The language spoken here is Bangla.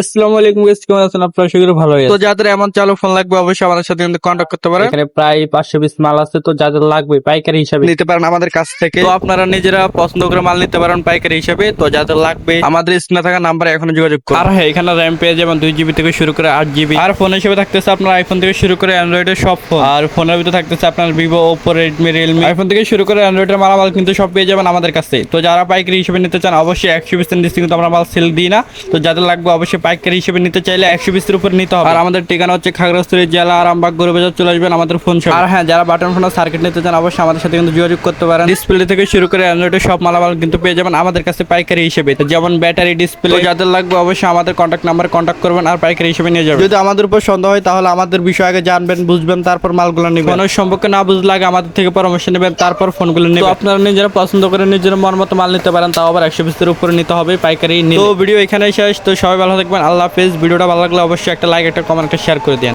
আসসালামু আলাইকুম কেমন আছেন? আপনারা ভালো তো যাদের এমন চালু ফোন লাগবে অবশ্যই আমাদের সাথে কিন্তু কন্ট্যাক্ট করতে পারেন। এখানে প্রায় পাঁচশো পিস মাল আছে তো যাদের লাগবে পাইকারি হিসাবে। নিতে পারেন আমাদের কাছ থেকে। তো আপনারা নিজেরা পছন্দ করে মাল নিতে পারেন পাইকারি হিসেবে। তো যাদের লাগবে আমাদের স্ক্রিনে থাকা নাম্বারে এখন যোগাযোগ করুন। আর হ্যাঁ এখানে র্যাম পেয়ে যাবেন দুই জিবি থেকে শুরু করে আট জিবি আর ফোন হিসেবে থাকতেছে আপনার আইফোন থেকে শুরু করে অ্যান্ড্রয়েডের সব ফোন আর ফোনের ভিতরে থাকতেছে আপনার Vivo Oppo Redmi Realme iPhone থেকে শুরু করে অ্যান্ড্রয়েডের মালামাল কিন্তু সব পেয়ে যাবেন আমাদের কাছে। তো যারা পাইকারি হিসেবে নিতে চান অবশ্যই একশো নিচে কিন্তু আমরা মাল সেল দিই না। তো যাদের লাগবে অবশ্যই পাইকারি হিসেবে নিতে চাইলে একশো পিসের উপর নিতে হবে। আর আমাদের ঠিকানা হচ্ছে খাগড়াছড়ি জেলা আরামবাগ গরুবাজার চলে আসবেন আমাদের ফোন আর হ্যাঁ যারা বাটন ফোনের সার্কিট নিতে চান অবশ্যই আমাদের সাথে কিন্তু যোগাযোগ করতে পারেন। ডিসপ্লে থেকে শুরু করে অ্যান্ড্রয়েডের সব মালামাল কিন্তু পেয়ে যাবেন আমাদের কাছে পাইকারি হিসেবে। যেমন ব্যাটারি ডিসপ্লে যাদের লাগবে অবশ্যই আমাদের কন্ট্যাক্ট নাম্বার কন্ট্যাক্ট করবেন আর পাইকারি হিসেবে নিয়ে যাবেন। যদি আমাদের উপর সন্দেহ হয় তাহলে আমাদের বিষয় আগে জানবেন বুঝবেন তারপর মালগুলো নেবেন। কোনো সম্পর্কে না বুঝলে আগে আমাদের থেকে পরামর্শ নেবেন তারপর ফোনগুলো নেবেন। আপনারা নিজেরা পছন্দ করে নিজের মন মতো মাল নিতে পারেন তাও আবার একশো পিসের উপরে নিতে হবে পাইকারি। তো ভিডিও এখানেই শেষ। তো সবাই ভালো থাকবেন। আল্লাহ হাফেজ। ভিডিওটা ভালো লাগলে অবশ্যই একটা লাইক একটা কমেন্ট একটা শেয়ার করে দিন